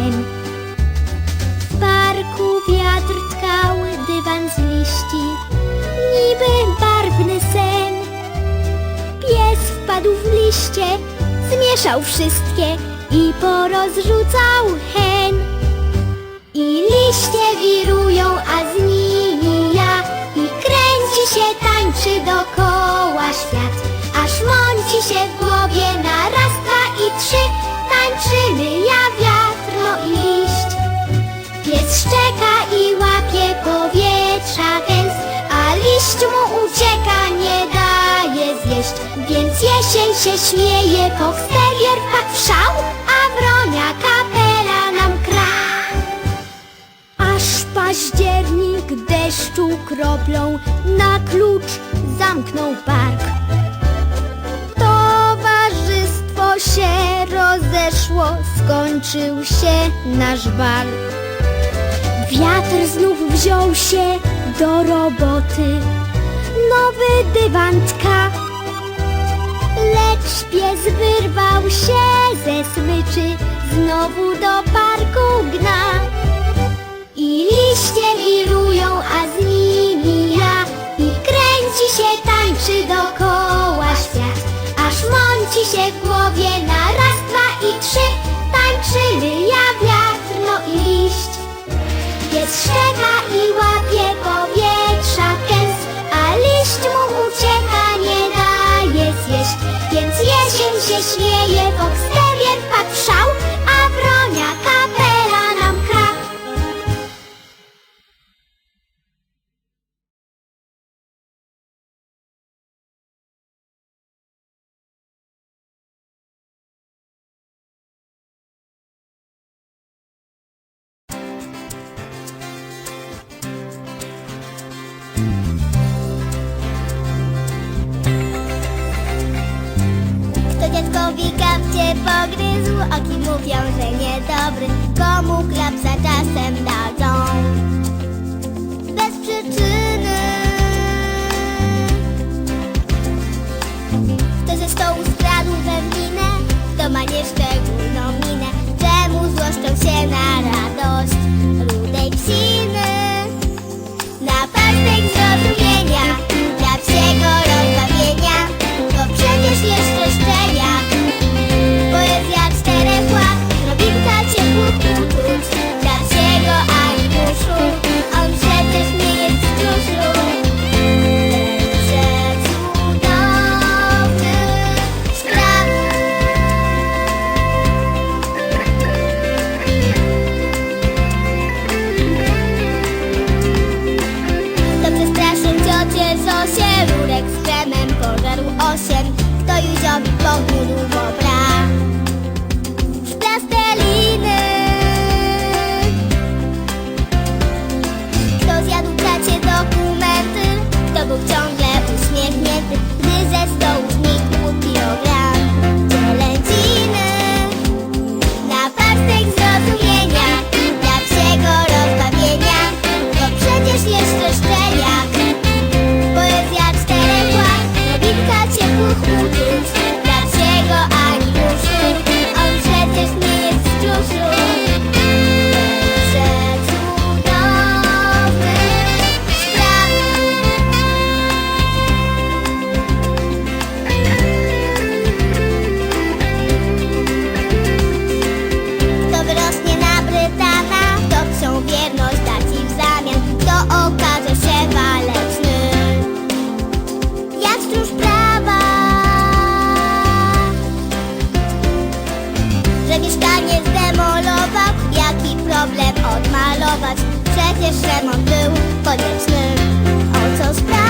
zieleń. W parku wiatr tkał dywan z liści, niby barwny sen. Pies wpadł w liście, zmieszał wszystkie i porozrzucał hen. I liście wirują, a z nimi ja, i kręci się, tańczy dookoła świat, aż mąci się w głowie narasta i trzy. Więc jesień się śmieje, powstewier wpadł szał A wronia kapela nam kra Aż październik deszczu kroplą na klucz zamknął park. Towarzystwo się rozeszło, skończył się nasz bal. Wiatr znów wziął się do roboty, nowy dywan tka. Lecz pies wyrwał się ze smyczy, znowu do parku gna. Jesień się śmieje, wpadł w pogryzł, oki mówią, że niedobry, komu klapsa czasem dadzą. Zosię Rurek z kremem pożarł osiem. Kto Józiowi pogódł bobra Z Przecież remont był konieczny. O co sprawa?